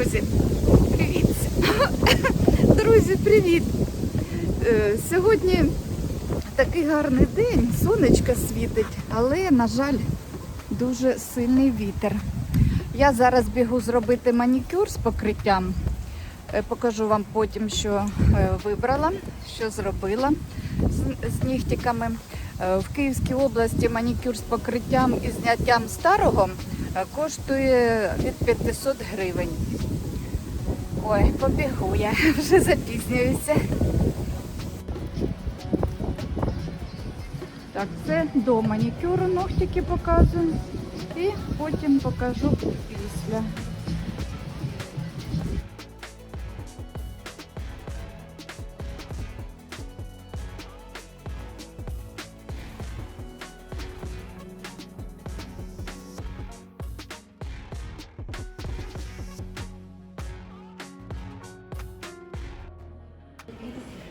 Друзі, привіт! Друзі, привіт! Е, Сьогодні такий гарний день, сонечко світить, але, на жаль, дуже сильний вітер. Я зараз бігу зробити манікюр з покриттям. Е, Покажу вам потім, що е, вибрала, що зробила з, нігтиками. В Київській області манікюр з покриттям і зняттям старого коштує від 500 гривень. Ой, побігу я, вже запізнююся. Так, це до манікюру ногтики показую. І потім покажу після.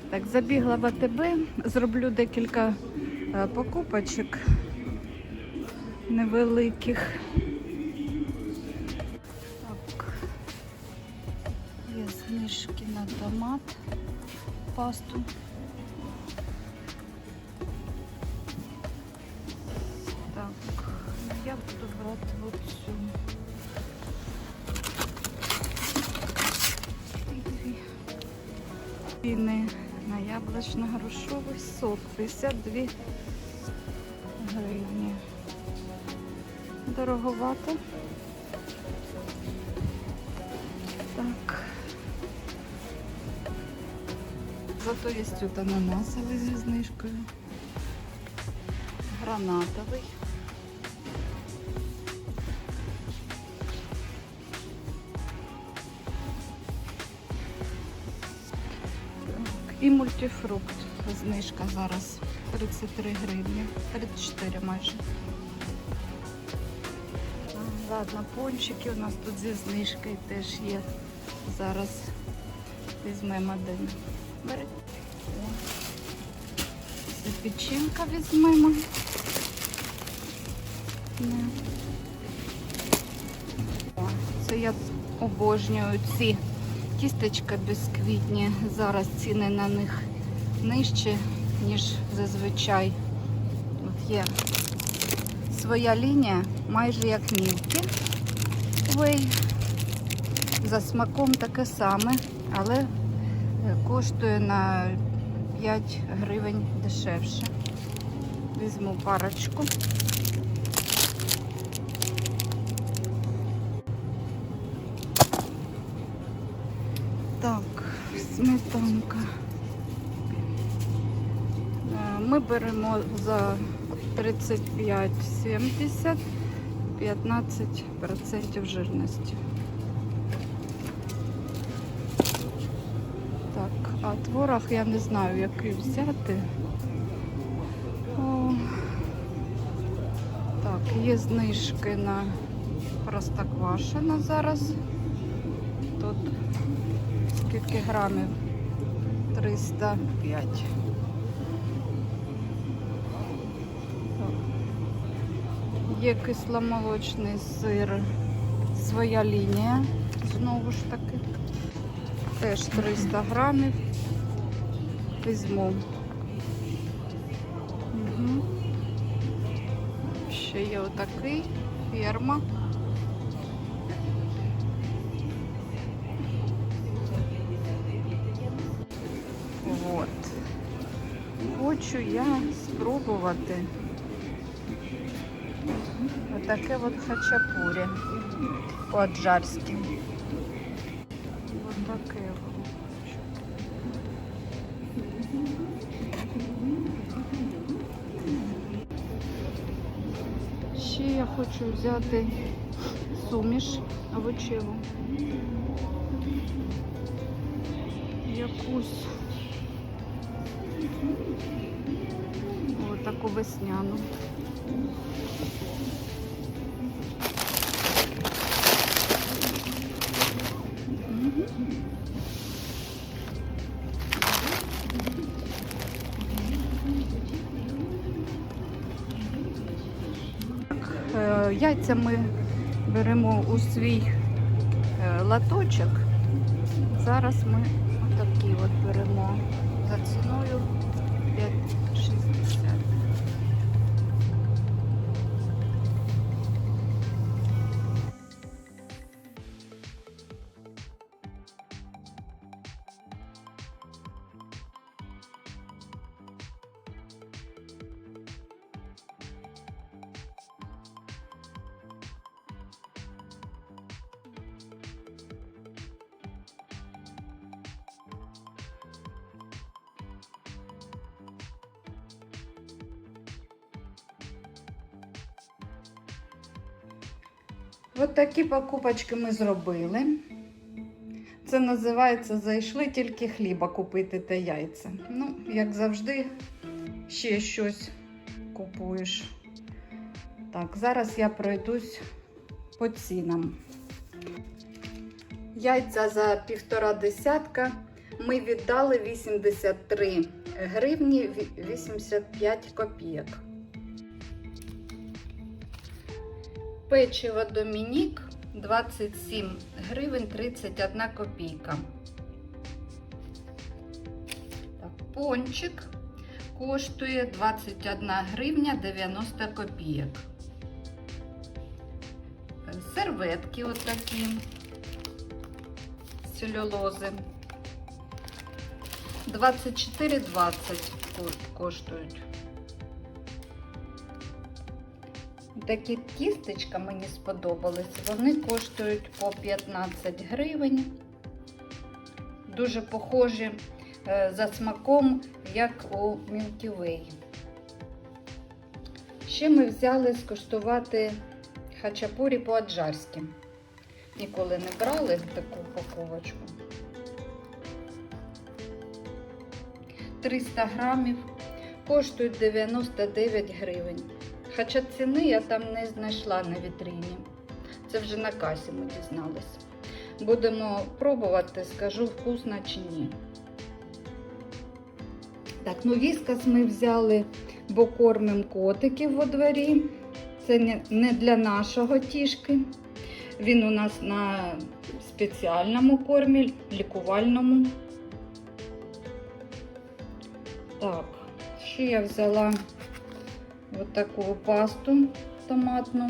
Так, забігла в АТБ, зроблю декілька е, покупочок невеликих. Так. Є знижки на томат, пасту. Так, я буду брати оцю. Ціни яблучно-грушовий сок 52 гривні. Дороговато. Так. Зато є тут ананасовий зі знижкою. Гранатовий. І мультифрукт. Знижка зараз 33 гривні, 34 майже. Ладно, пончики у нас тут зі знижкою теж є. Зараз візьмемо один. Бери. О. Це печінка візьмемо. Це я обожнюю ці Тістечка бісквітні. Зараз ціни на них нижчі, ніж зазвичай. От є своя лінія, майже як мілки. Вей. За смаком таке саме, але е, коштує на 5 гривень дешевше. Візьму парочку. Так, сметанка. Е, Ми беремо за 35,70, 15% жирності. Так, а творог я не знаю, який взяти. О, так, є знижки на простоквашино зараз. Тут скільки грамів? 305. Є кисломолочний сир, своя лінія, знову ж таки. Теж 300 грамів. Візьму. Угу. Ще є отакий ферма. Хочу я спробувати отаке от хачапурі по-аджарськи. Ось таке. Ще я хочу взяти суміш овочеву. Якусь таку весняну. Е, Яйця ми беремо у свій е, латочок. Зараз ми отакі от беремо за ціною 5,60. От такі покупочки ми зробили. Це називається зайшли тільки хліба купити та яйця. Ну, як завжди, ще щось купуєш. Так, зараз я пройдусь по цінам. Яйця за півтора десятка ми віддали 83 гривні 85 копійок. Печиво Домінік 27 гривень 31 копійка. Пончик коштує 21 гривня 90 копійок. Серветки отакі целюлози. 24,20 коштують. Такі кістечка мені сподобались. Вони коштують по 15 гривень. Дуже похожі е, за смаком, як у Way. Ще ми взяли скуштувати хачапурі по-аджарськи. Ніколи не брали таку упаковочку. 300 грамів коштують 99 гривень. Хоча ціни я там не знайшла на вітріні. Це вже на касі ми дізналися. Будемо пробувати, скажу, вкусно чи ні. Так, ну віскас ми взяли, бо кормимо котиків во дворі. Це не для нашого тішки. Він у нас на спеціальному кормі, лікувальному. Так, ще я взяла Ось таку пасту томатну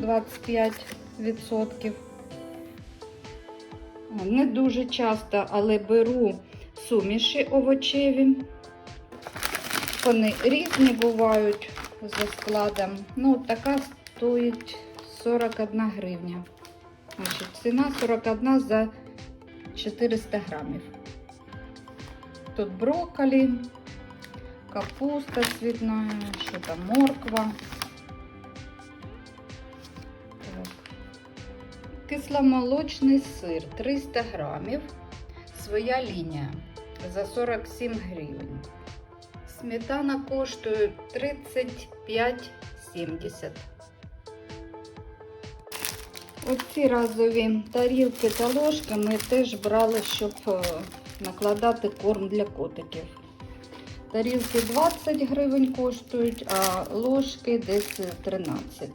25%. Не дуже часто, але беру суміші овочеві. Вони різні бувають за складом. Ну, така стоїть 41 гривня. Значить, ціна 41 за 400 грамів. Тут брокколі, капуста цветная, что там, морква. Кисломолочний сир 300 грамів, своя лінія за 47 гривень. Сметана коштує 35,70. Оці разові тарілки та ложки ми теж брали, щоб е, накладати корм для котиків. Тарілки 20 гривень коштують, а ложки десь 13.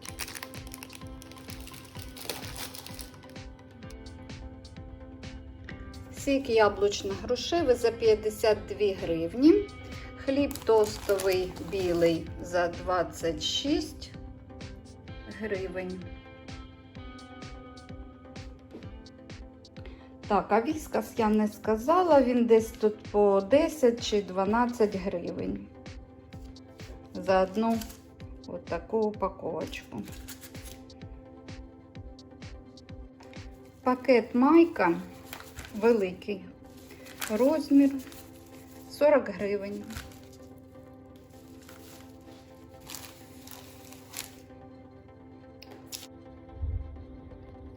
Сік яблучно-грушевий за 52 гривні. Хліб тостовий білий за 26 гривень. Так, а віскас я не сказала, він десь тут по 10 чи 12 гривень. За одну от таку упаковочку. Пакет майка великий. Розмір 40 гривень.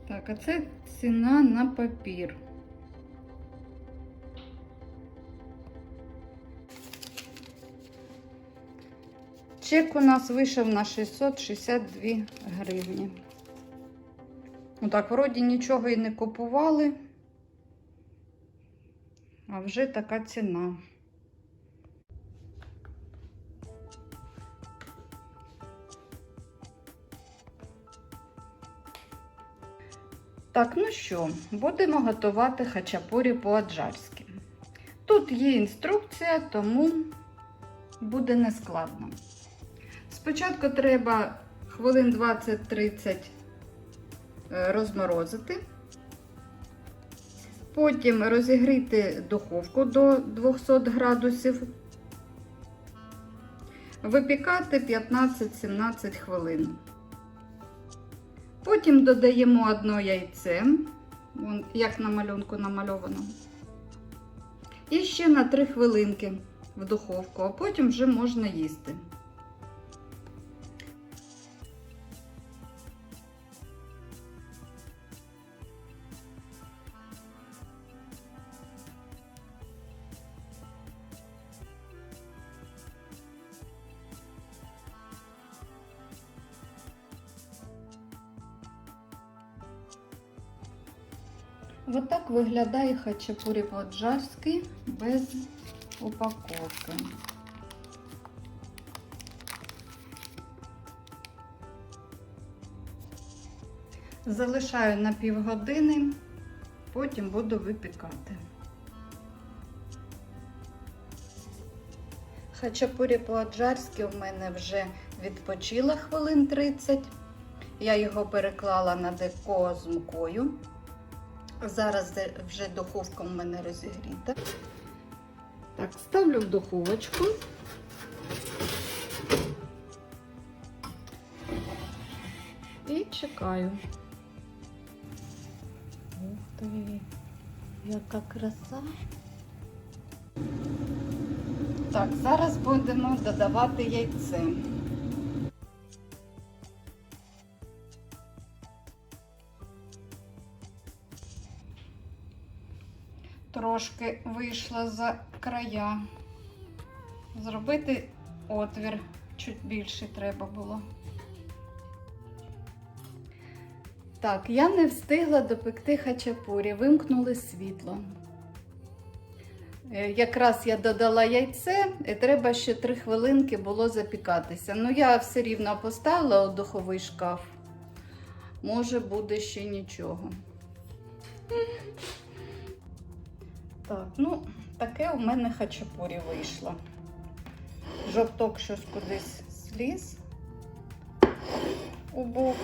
Так, а це ціна на папір. Чек у нас вийшов на 662 гривні. Ну так, вроді нічого і не купували, а вже така ціна. Так, ну що, будемо готувати хачапурі по-аджарськи. Тут є інструкція, тому буде нескладно. Спочатку треба хвилин 20-30 е, розморозити. Потім розігріти духовку до 200 градусів. Випікати 15-17 хвилин. Потім додаємо одно яйце, як на малюнку намальовано. І ще на 3 хвилинки в духовку, а потім вже можна їсти. Вот так виглядає хачапурі по-аджарськи без упаковки. Залишаю на півгодини, потім буду випікати. Хачапурі по-аджарськи у мене вже відпочила хвилин 30. Я його переклала на деко з мукою. Зараз вже духовка у мене розігріта. Так, ставлю в духовочку. І чекаю. Ух ти, яка краса. Так, зараз будемо додавати яйце. Вийшла за края. Зробити отвір чуть більше треба було. Так, я не встигла допекти хачапурі, вимкнули світло. Е, Якраз я додала яйце, і треба ще 3 хвилинки було запікатися. Ну, я все рівно поставила у духовий шкаф. Може, буде ще нічого. Так, ну, таке у мене хачапурі вийшло. Жовток щось кудись сліз у бок.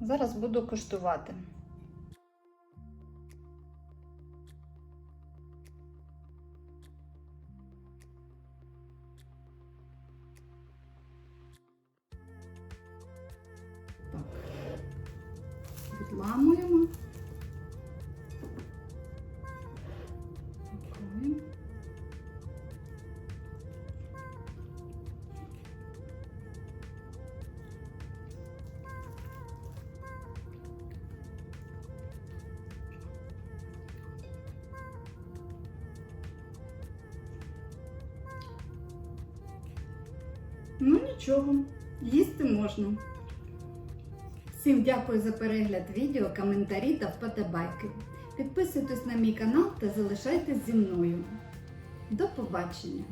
Зараз буду куштувати. Відламуємо. Ну нічого, їсти можна. Всім дякую за перегляд відео, коментарі та вподобайки. Підписуйтесь на мій канал та залишайтесь зі мною. До побачення!